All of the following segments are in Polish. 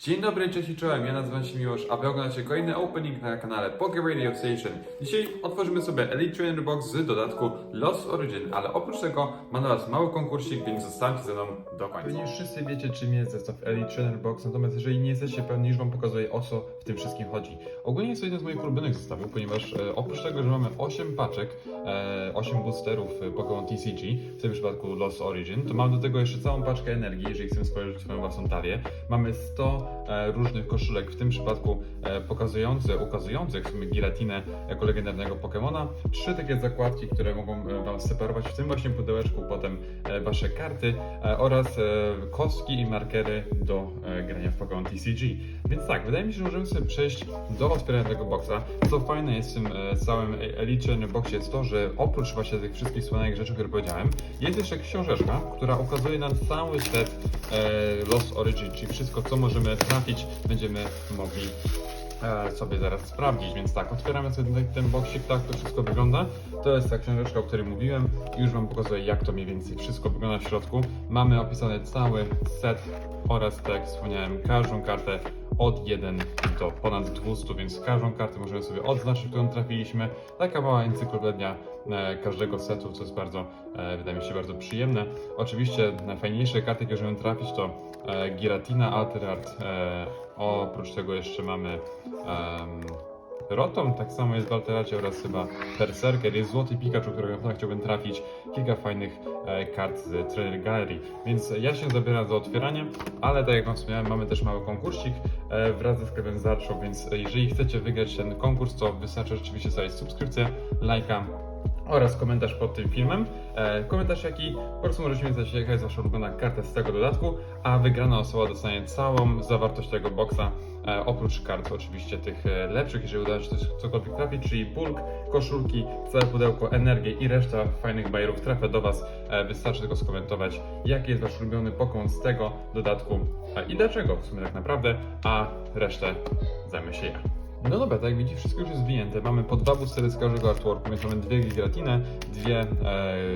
Dzień dobry, cześć i czołem, ja nazywam się Miłosz, a wy oglądacie kolejny opening na kanale Poké Radio Station. Dzisiaj otworzymy sobie Elite Trainer Box z dodatku Lost Origin, ale oprócz tego ma dla was mały konkursik, więc zostańcie ze mną do końca. Pewnie wszyscy wiecie czym jest zestaw Elite Trainer Box, natomiast jeżeli nie jesteście pewni, już wam pokazuję o co w tym wszystkim chodzi. Ogólnie jest to jeden z moich ulubionych zestawów, ponieważ e, oprócz tego, że mamy 8 paczek, e, 8 boosterów e, Pokémon TCG, w tym przypadku Lost Origin, to mam do tego jeszcze całą paczkę energii, jeżeli chcemy stworzyć swoją własną talię. Mamy 100 e, różnych koszulek, w tym przypadku e, pokazujące, ukazujących w Giratinę jako legendarnego Pokemona. Trzy takie zakładki, które mogą e, Wam separować w tym właśnie pudełeczku potem e, Wasze karty e, oraz e, kostki i markery do e, grania w Pokemon TCG. Więc tak, wydaje mi się, że możemy sobie przejść do otwierania tego boxa. Co fajne jest w tym e, całym Trainer Boxie jest to, że oprócz właśnie tych wszystkich słynnych rzeczy, które powiedziałem, jest jeszcze książeczka, która ukazuje nam cały set e, Lost Origin, czyli wszystko, co możemy trafić, będziemy mogli e, sobie zaraz sprawdzić. Więc tak, otwieramy sobie ten, boxik, tak to wszystko wygląda. To jest ta książeczka, o której mówiłem. Już Wam pokazuję, jak to mniej więcej wszystko wygląda w środku. Mamy opisany cały set oraz, tak jak wspomniałem, każdą kartę od 1 do ponad 200, więc każdą kartę możemy sobie odznaczyć, którą trafiliśmy. Taka mała encyklopedia e, każdego setu, co jest bardzo, e, wydaje mi się, bardzo przyjemne. Oczywiście najfajniejsze karty, jakie możemy trafić to e, Giratina, Alterart, oprócz tego jeszcze mamy Rotom, tak samo jest w Alteracie oraz chyba Berserker, jest Złoty Pikachu, którego chciałbym trafić, kilka fajnych e, kart z Trainer Gallery, więc ja się zabieram za otwieranie, ale tak jak Wam wspomniałem, mamy też mały konkursik e, wraz ze sklepem Zarszą, więc jeżeli chcecie wygrać ten konkurs, to wystarczy rzeczywiście zostawić subskrypcję, lajka, oraz komentarz pod tym filmem. E, komentarz jaki? Po prostu możecie mi napisać jaka jest wasza ulubiona karta z tego dodatku, a wygrana osoba dostanie całą zawartość tego e, oprócz kart oczywiście tych e, lepszych, jeżeli uda się coś, cokolwiek trafić, czyli bulk, koszulki, całe pudełko, energię i reszta fajnych bajerów trafia do was. E, wystarczy tylko skomentować jaki jest wasz ulubiony Pokémon z tego dodatku e, i dlaczego w sumie tak naprawdę, a resztę zajmę się ja. No dobra, tak jak widzicie, wszystko już jest wyjęte. Mamy po dwa boostery z każdego artworku, więc mamy dwie Gigratinę, dwie e,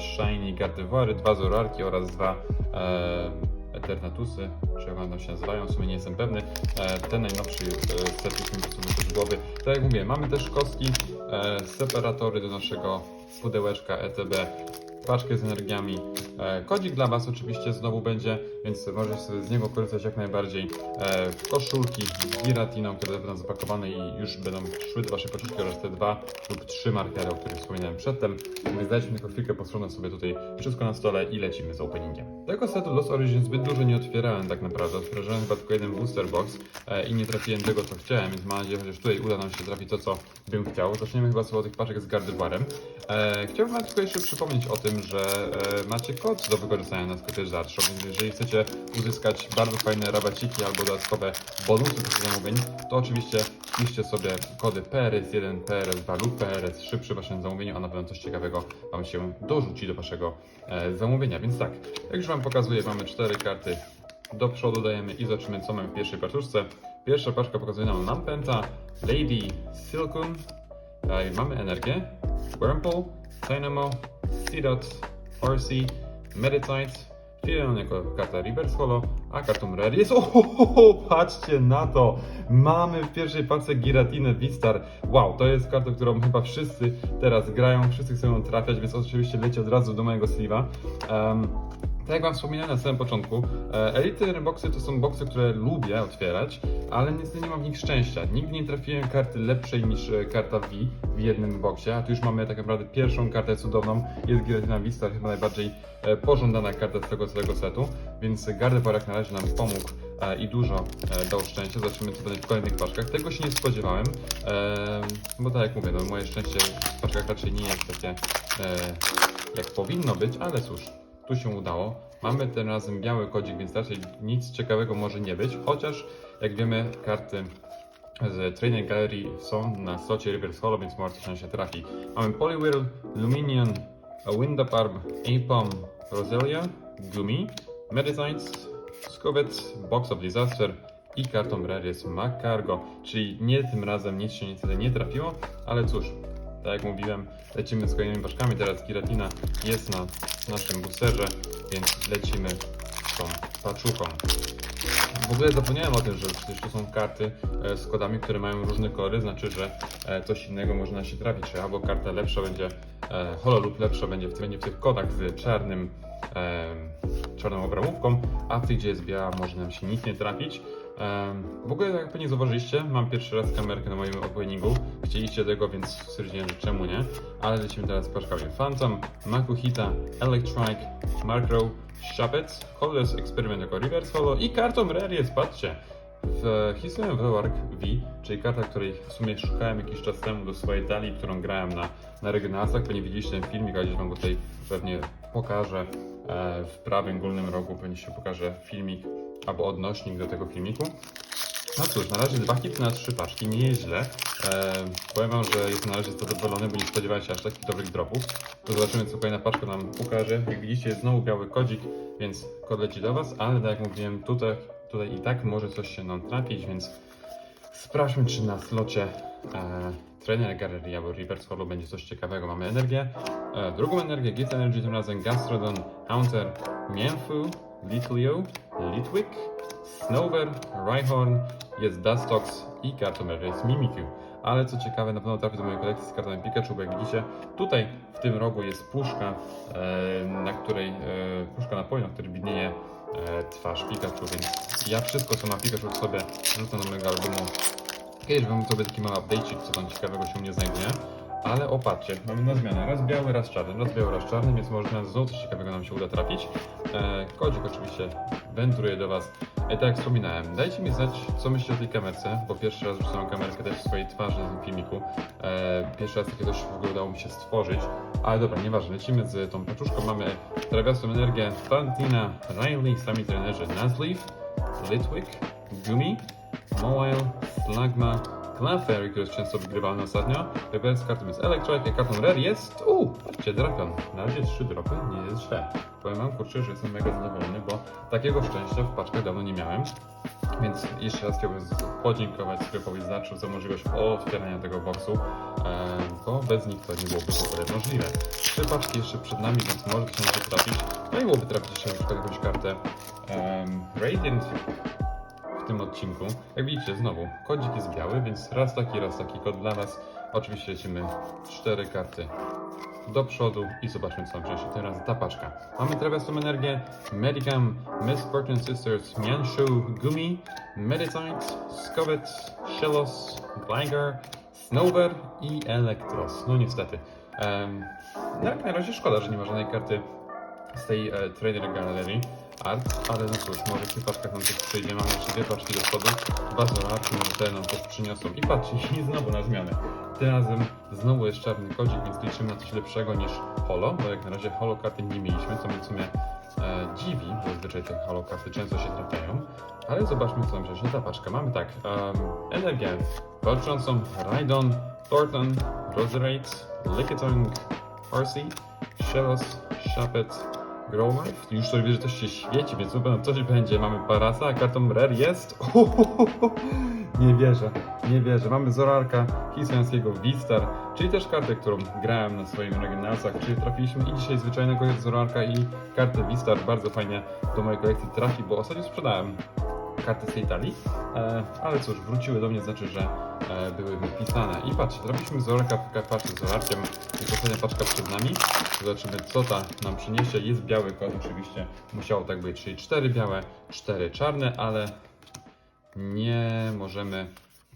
Shiny Gardevoiry, dwa Zorarki oraz dwa e, Eternatusy, czy jak one się nazywają, w sumie nie jestem pewny. E, ten najnowszy e, set mi po prostu głowy. Tak jak mówię, mamy też kostki, e, separatory do naszego pudełeczka ETB, paczkę z energiami. E, kodzik dla Was oczywiście znowu będzie, więc możecie sobie z niego korzystać jak najbardziej. E, koszulki z giratiną, które będą zapakowane i już będą szły do Waszej pocztówki oraz te dwa lub trzy markery, o których wspominałem przedtem. Więc dajcie tylko chwilkę, postronę sobie tutaj wszystko na stole i lecimy z openingiem. Tego setu Lost Origin zbyt dużo nie otwierałem tak naprawdę. Otworzyłem chyba tylko jeden booster box e, i nie trafiłem tego, co chciałem, więc mam nadzieję, że tutaj uda nam się trafić to, co bym chciał. Zaczniemy chyba sobie od tych paczek z Gardevoirem. Chciałbym tylko jeszcze przypomnieć o tym, że macie kod do wykorzystania na sklepie Zarszą, więc jeżeli chcecie uzyskać bardzo fajne rabaciki albo dodatkowe bonusy do zamówień, to oczywiście piszcie sobie kody PRS1, PRS2 lub PRS3 przy Waszym zamówieniu, a na pewno coś ciekawego Wam się dorzuci do Waszego e, zamówienia. Więc tak, jak już Wam pokazuję, mamy cztery karty. Do przodu dajemy i zobaczymy co mamy w pierwszej paczuszce. Pierwsza paczka pokazuje nam Lampenta, Lady Silkun, Tutaj mamy energię, Wurmple, Dynamo, Seedot, RC, Meditite, Filion jako karta Reverse Holo, a kartą Rare jest... Ohohoho, patrzcie na to! Mamy w pierwszej paczce Giratinę Vistar. Wow, to jest karta, którą chyba wszyscy teraz grają, wszyscy chcą ją trafiać, więc oczywiście leci od razu do mojego sleeve'a. Em, tak jak Wam wspominałem na samym początku, e, Elite Boxy to są boxy, które lubię otwierać, ale niestety nie mam w nich szczęścia. Nigdy nie trafiłem karty lepszej niż e, karta V w jednym boxie, a tu już mamy tak naprawdę pierwszą kartę cudowną. Jest Giratina Vista, chyba najbardziej e, pożądana karta z tego całego setu, więc Gardevoir jak na razie nam pomógł i dużo dał szczęścia. Zobaczymy co będzie w kolejnych paczkach. Tego się nie spodziewałem, bo tak jak mówię, no, moje szczęście w paczkach raczej nie jest takie jak powinno być, ale cóż, tu się udało. Mamy tym razem biały kodzik, więc raczej nic ciekawego może nie być, chociaż jak wiemy karty z Training Gallery są na slocie Reverse Holo, więc może coś się trafi. Mamy Poliwhirl, Luminion, Windaparb, Apom, Roselia, Gumi, Medicites, Skowet, Box of Disaster i kartą Rare jest Macargo, czyli nie tym razem nic się niestety nie trafiło, ale cóż, tak jak mówiłem, lecimy z kolejnymi paczkami. Teraz Giratina jest na naszym boosterze, więc lecimy tą paczuchą. W ogóle zapomniałem o tym, że przecież to są karty e, z kodami, które mają różne kolory, znaczy, że e, coś innego można się trafić, że albo karta lepsza będzie, e, holo lub lepsza będzie w, będzie w tych kodach z czarnym, czarną obramówką, a w tych, gdzie jest biała, może nam się nic nie trafić. W ogóle, jak pewnie zauważyliście, mam pierwszy raz kamerkę na moim openingu. Chcieliście tego, więc stwierdziłem, że czemu nie. Ale lecimy teraz paczkami. Phantom, Makuhita, Electrike, Markrow, Shapec, Colorless Experiment jako Reverse Holo i kartą Rare jest, patrzcie. W History of Wark V, czyli karta, której w sumie szukałem jakiś czas temu do swojej talii, którą grałem na, na regionalsach, pewnie widzieliście ten filmik, ale gdzieś wam go tutaj pewnie pokażę w prawym górnym rogu, się pokaże filmik albo odnośnik do tego filmiku. No cóż, na razie dwa hity na trzy paczki, nie jest źle. E, powiem wam, że jestem na razie zadowolony, bo nie spodziewałem się aż takich dobrych dropów. To zobaczymy, co kolejna paczka nam pokaże. Jak widzicie, jest znowu biały kodzik, więc kod leci do was, ale tak jak mówiłem, tutaj, tutaj i tak może coś się nam trafić, więc sprawdźmy, czy na slocie e, Trainer Gallery albo Reverse Hollow będzie coś ciekawego. Mamy energię, e, drugą energię, Git Energy, tym razem Gastrodon, Haunter, Mienfu, Litleo, Litwick, Snover, Rhyhorn, jest Dustox i Cartomer, jest Mimikyu. Ale co ciekawe, na pewno trafi do mojej kolekcji z kartami Pikachu, bo jak widzicie, tutaj w tym rogu jest puszka, e, na której, e, puszka napoju, na której widnieje twarz Pikachu, więc ja wszystko, co ma Pikachu sobie, rzucę do mojego albumu. Kiedyś wam sobie taki mały update'cik, co tam ciekawego się u mnie znajduje. Ale opatrzcie, mamy na zmianę raz biały, raz czarny, raz biały, raz czarny, więc może na znowu coś ciekawego nam się uda trafić. E, kodzik oczywiście wędruje do Was. E, tak jak wspominałem, dajcie mi znać, co myślicie o tej kamerce, bo pierwszy raz rzucam kamerkę też w swojej twarzy na tym filmiku. E, pierwszy raz takie coś w ogóle udało mi się stworzyć. Ale dobra, nieważne, lecimy z tą paczuszką. Mamy trawiastą energię Fantina, Riley, sami trenerzy Nazleaf, Litwick, Gumi, Mobile, Slagma, Clanfairy, który jest często wygrywalny ostatnio. Reverse kartą jest Electrike, a kartą Rare jest... Uuu, patrzcie, Drapion. Na razie trzy dropy, nie jest źle. Powiem wam, kurczę, że jestem mega zadowolony, bo takiego szczęścia w paczkach dawno nie miałem. Więc jeszcze raz chciałbym z- podziękować sklepowi Zaczu za możliwość otwierania tego boxu, e, bo bez nich to nie byłoby w ogóle możliwe. Trzy paczki jeszcze przed nami, więc może się trafić. No i byłoby trafić jeszcze na przykład jakąś kartę em, Radiant, tym odcinku. Jak widzicie, znowu kodzik jest biały, więc raz taki, raz taki kod dla Was. Oczywiście lecimy cztery karty do przodu i zobaczmy co nam przyniesie tym razem ta paczka. Mamy trawiastą energię, Medicam, Miss Fortune Sisters, Mianshu, Gumi, Meditite, Scovet, Shellos, Gligar, Snowver i Electros. No niestety. Um, na razie szkoda, że nie ma żadnej karty z tej e, Trader Gallery Art, ale no cóż, może w tych paczkach nam coś przyjdzie. Mamy jeszcze dwie paczki do przodu, dwa zolarki, może nam coś przyniosą. I patrzcie, i znowu na zmianę. Tym razem znowu jest czarny kodzik, więc liczymy na coś lepszego niż holo, bo jak na razie holo karty nie mieliśmy, co mnie w sumie e, dziwi, bo zazwyczaj te holo karty często się trafiają. Ale zobaczmy, co nam przyniesie ta paczka. Mamy tak, um, energię walczącą, Rhydon, Thornton, Roserate, Lickitung, Parsi, Shellos, Shapet, Grow Life. Już sobie widzę, że coś się świeci, więc na pewno coś będzie. Mamy Parasa, a kartą Rare jest. Nie wierzę, nie wierzę. Mamy Zorarka Hiszpańskiego Vistar, czyli też kartę, którą grałem na swoim regionalsach, czyli trafiliśmy i dzisiaj zwyczajnego Zorarka i kartę Vistar. Bardzo fajnie do mojej kolekcji trafi, bo ostatnio sprzedałem karty z tej talii, e, ale cóż, wróciły do mnie, znaczy, że e, były wypisane. I patrzcie, trafiliśmy Zorarka w paczce z Zorarkiem, jest ostatnia paczka przed nami. Zobaczymy, co ta nam przyniesie. Jest biały kod, oczywiście musiało tak być, czyli cztery białe, cztery czarne, ale nie możemy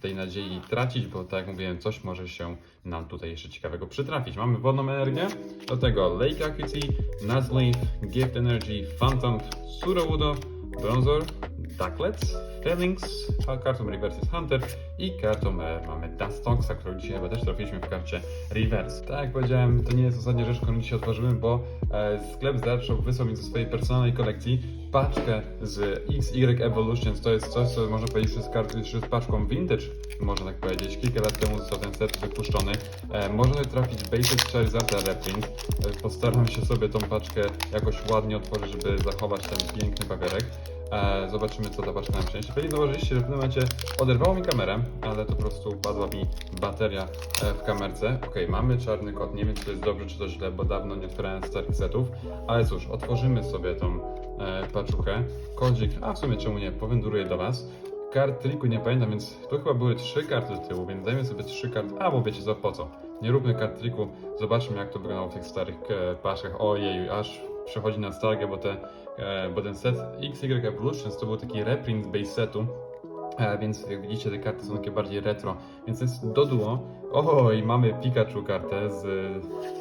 tej nadziei tracić, bo tak jak mówiłem, coś może się nam tutaj jeszcze ciekawego przytrafić. Mamy wodną energię, do tego Lake Acuity, Nuzleaf, Gift Energy, Phantom, Surawudo, Bronzor, Ducklet, Felings, kartą Reverse jest Hunter i kartą e, mamy Dustoxa, którą dzisiaj chyba też trafiliśmy w karcie Reverse. Tak jak powiedziałem, to nie jest ostatnia rzecz, którą dzisiaj otworzymy, bo e, sklep Zdarshop wysłał mi ze swojej personalnej kolekcji paczkę z XY Evolutions. To jest coś, co można powiedzieć, że jest, kart- że jest paczką vintage, można tak powiedzieć. Kilka lat temu został ten set wypuszczony. E, można trafić Basic Charizarda Reprint. E, postaram się sobie tą paczkę jakoś ładnie otworzyć, żeby zachować ten piękny papierek. E, zobaczymy, co ta paczka nam przyniesie. Pewnie zauważyliście, że w pewnym momencie oderwało mi kamerę, ale to po prostu upadła mi bateria e, w kamerce. Okej, mamy czarny kod. Nie wiem, czy to jest dobrze, czy to źle, bo dawno nie otwierałem starych setów. Ale cóż, otworzymy sobie tą e, paczuchę. Kodzik, a w sumie czemu nie, powędruję do Was. Kart triku nie pamiętam, więc tu chyba były trzy karty z tyłu, więc dajmy sobie trzy karty. A, bo wiecie co, po co? Nie róbmy kart triku, zobaczmy jak to wyglądało w tych starych e. Ojej, aż przechodzi nostalgia, bo, te, e, bo ten set XY Evolutions to był taki reprint base setu. E, więc jak widzicie, te karty są takie bardziej retro, więc jest do duo. Oj, mamy Pikachu kartę z,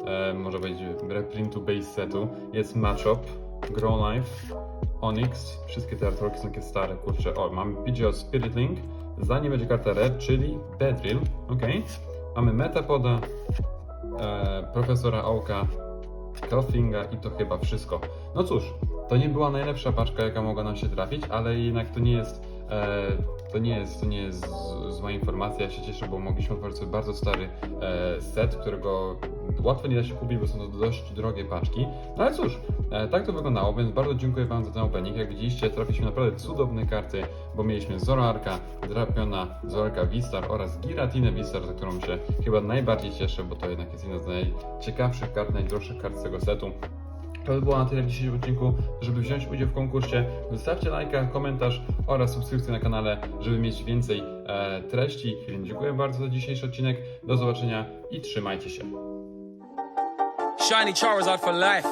e, może powiedzieć, reprintu base setu. Jest Matchup, Grow Life, Onyx, wszystkie te artworki są takie stare, kurczę. O, mamy Pidgeot Spirit Link, za nim będzie karta Red, czyli Bedrill, ok. Mamy Metapoda, e, Profesora Oaka, Coughlinga i to chyba wszystko. No cóż, to nie była najlepsza paczka, jaka mogła nam się trafić, ale jednak to nie jest, to nie jest, to nie jest zła informacja. Ja się cieszę, bo mogliśmy otworzyć sobie bardzo stary e, set, którego łatwo nie da się kupić, bo są to dość drogie paczki. No ale cóż, e, tak to wyglądało, więc bardzo dziękuję Wam za ten opening. Jak widzieliście, trafiliśmy naprawdę cudowne karty, bo mieliśmy Zoroarka, Drapiona, Zoroarka Vistar oraz Giratinę Vistar, za którą się chyba najbardziej cieszę, bo to jednak jest jedna z najciekawszych kart, najdroższych kart z tego setu. To by było na tyle w dzisiejszym odcinku. Żeby wziąć udział w konkursie, zostawcie lajka, komentarz oraz subskrypcję na kanale, żeby mieć więcej e, treści. Więc dziękuję bardzo za dzisiejszy odcinek. Do zobaczenia i trzymajcie się. Shiny Charizard for life.